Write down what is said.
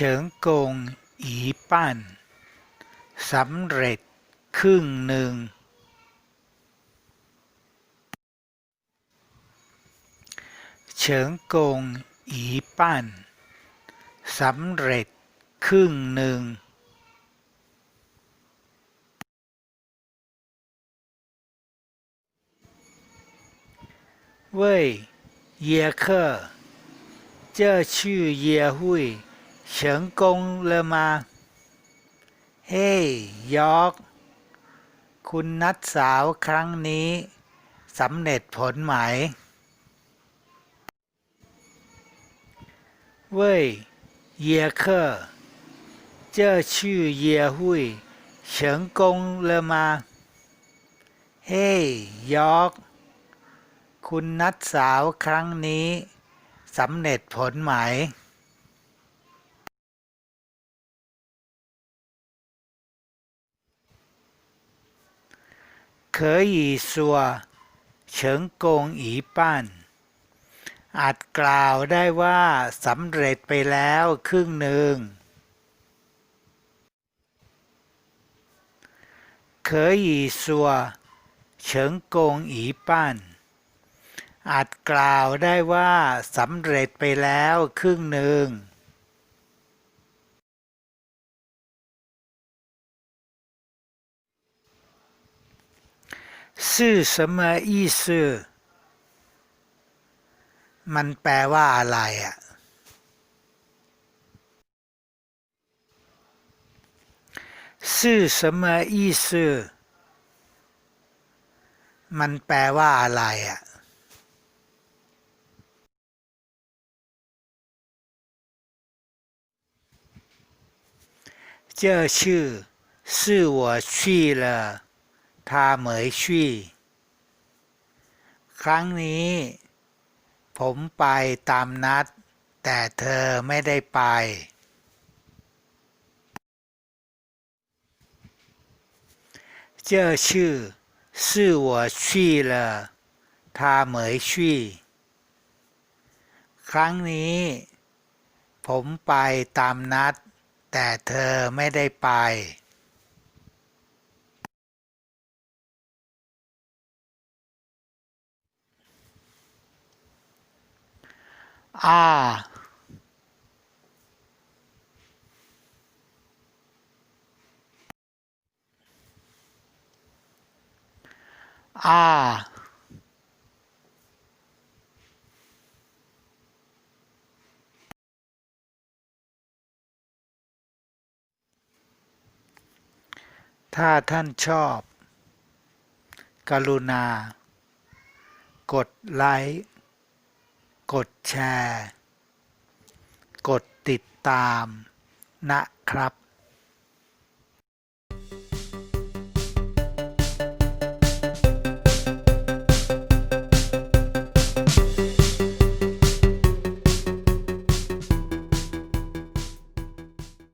เฉิงกงอีปั้นสำเร็จครึ่งหนึ่ง เฉิงกงอีปั้นสำเร็จครึ่งหนึ่ง เว่ยเยเคอร์เจ้าชื่อเยหุย เฉิงกงเลมา เฮ้ยยอกคุณนัดสาวครั้งนี้สำเร็จผลไหม เว่ยเยเคอร์เจ้าชื่อเยหุยเฉิงกงเลมา เฮ้ยยอกคุณนัดสาวครั้งนี้สำเร็จผลไหม 可以说成功一半อาจกล่าวได้ว่าสำเร็จไปแล้วครึ่งหนึ่ง可以说成功一半อาจกล่าวได้ว่าสำเร็จไปแล้วครึ่งหนึ่ง 是什么意思มันแปลว่าอะไรอ่ะ 是什么意思มันแปลว่าอะไรอ่ะ 这次是我去了 他没去ครั้งนี้ ผมไปตามนัด แต่เธอไม่ได้ไป 这次是我去了他没去ครั้งนี้ ผมไปตามนัด แต่เธอไม่ได้ไป อ่าอ่าถ้าท่านชอบ กรุณา กดไลค์ กดแชร์ กดติดตามนะครับ